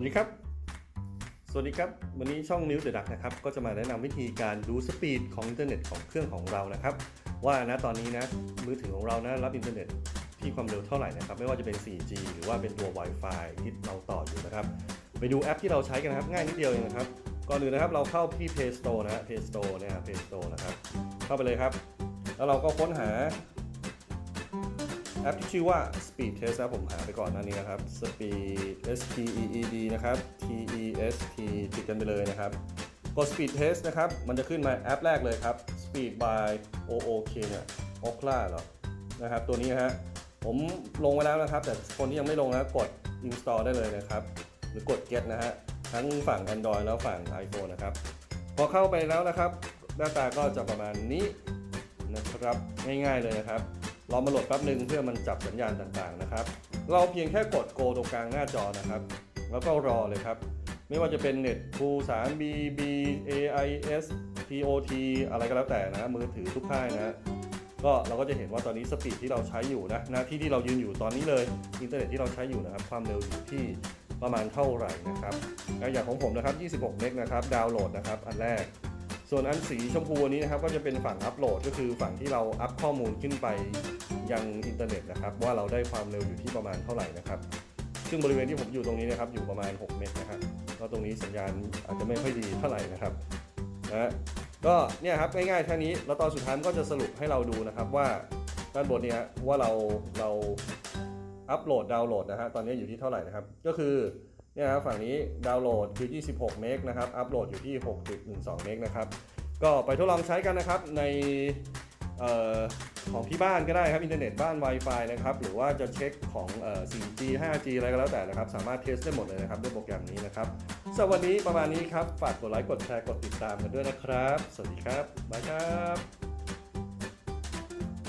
สวัสดีครับ สวัสดีครับ วันนี้ช่องนิ้วเดดักนะครับ ก็จะมาแนะนำวิธีการดูสปีดของอินเทอร์เน็ตของเครื่องของเรานะครับ ว่านะตอนนี้นะมือถือของเรานะรับอินเทอร์เน็ตที่ความเร็วเท่าไหร่นะครับ ไม่ว่าจะเป็น 4G หรือว่าเป็นตัว Wi-Fi ที่เราต่ออยู่นะครับ ไปดูแอปที่เราใช้กันนะครับ ง่ายนิดเดียวเองนะครับ ก่อนอื่นนะครับเราเข้าที่ Play Store นะฮะ Play Store เนี่ย Play Store นะครับ เข้าไปเลยครับ แล้วเราก็ค้นหา แอปที่ชื่อว่า Speed Test นะผมหาไปก่อนหน้านี้นะครับ Speed S P E E D นะครับ T E S T ติดกันไปเลยนะครับ กด Speed Test นะครับ มันจะขึ้นมาแอปแรกเลยครับ Speed by OOK เนี่ย Okla เหรอ นะครับ ตัวนี้ฮะ ผมลงไว้แล้วนะครับ แต่คนที่ยังไม่ลงนะกด install ได้เลยนะครับ หรือกด get นะฮะ ทั้งฝั่ง Android แล้วฝั่ง iPhone นะครับ พอเข้าไปแล้วนะครับ หน้าตาก็จะประมาณนี้นะครับ ง่ายๆเลยนะครับ รอมาโหลดแป๊บหนึ่งเพื่อมันจับสัญญาณต่างๆนะครับ เราเพียงแค่กด go ตรงกลางหน้าจอนะครับ แล้วก็รอเลยครับ ไม่ว่าจะเป็นเน็ต True 3 B B A I S T O T อะไรก็แล้วแต่นะมือถือทุกค่ายนะก็เราก็จะเห็นว่าตอนนี้สปีดที่เราใช้อยู่นะหน้าที่ที่เรายืนอยู่ตอนนี้เลยอินเทอร์เน็ตที่เราใช้อยู่นะครับ ความเร็วอยู่ที่ประมาณเท่าไหร่นะครับอย่างของผมนะครับ 26 เมกนะครับ ดาวน์โหลดนะครับ อันแรก ส่วนอันสีชมพูอันนี้นะครับก็จะเป็นฝั่งอัปโหลดก็คือฝั่งที่เราอัพข้อมูลขึ้นไปยังอินเทอร์เน็ตนะครับ ว่าเราได้ความเร็วอยู่ที่ประมาณเท่าไหร่นะครับ ซึ่งบริเวณที่ผมอยู่ตรงนี้นะครับอยู่ประมาณ 6 เมตรนะครับก็ตรงนี้สัญญาณอาจจะไม่ค่อยดีเท่าไหร่นะครับนะฮะก็เนี่ยครับง่ายๆแค่นี้แล้วตอนสุดท้ายก็จะสรุปให้เราดูนะครับว่าด้านบนเนี้ว่าเราเราอัปโหลดดาวน์โหลดนะฮะตอนนี้อยู่ที่เท่าไหร่นะครับ ก็คือ เนี่ยครับฝั่งนี้ดาวน์โหลดคือ 26 เมกนะครับ อัปโหลดอยู่ที่ 6.12 เมกนะครับ ก็ไปทดลองใช้กันนะครับในออของที่บ้านก็ได้ครับ อินเทอร์เน็ตบ้าน Wi-Fi นะครับ หรือว่าจะเช็คของออ 4G 5G อะไรก็แล้วแต่นะครับ สามารถเทสได้หมดเลยนะครับ ด้วยโปรแกรมนี้นะครับสำหรับวันนี้ประมาณนี้ครับ ฝากกดไลค์ กดแชร์ กดติดตามกันด้วยนะครับ สวัสดีครับบ๊ายครับ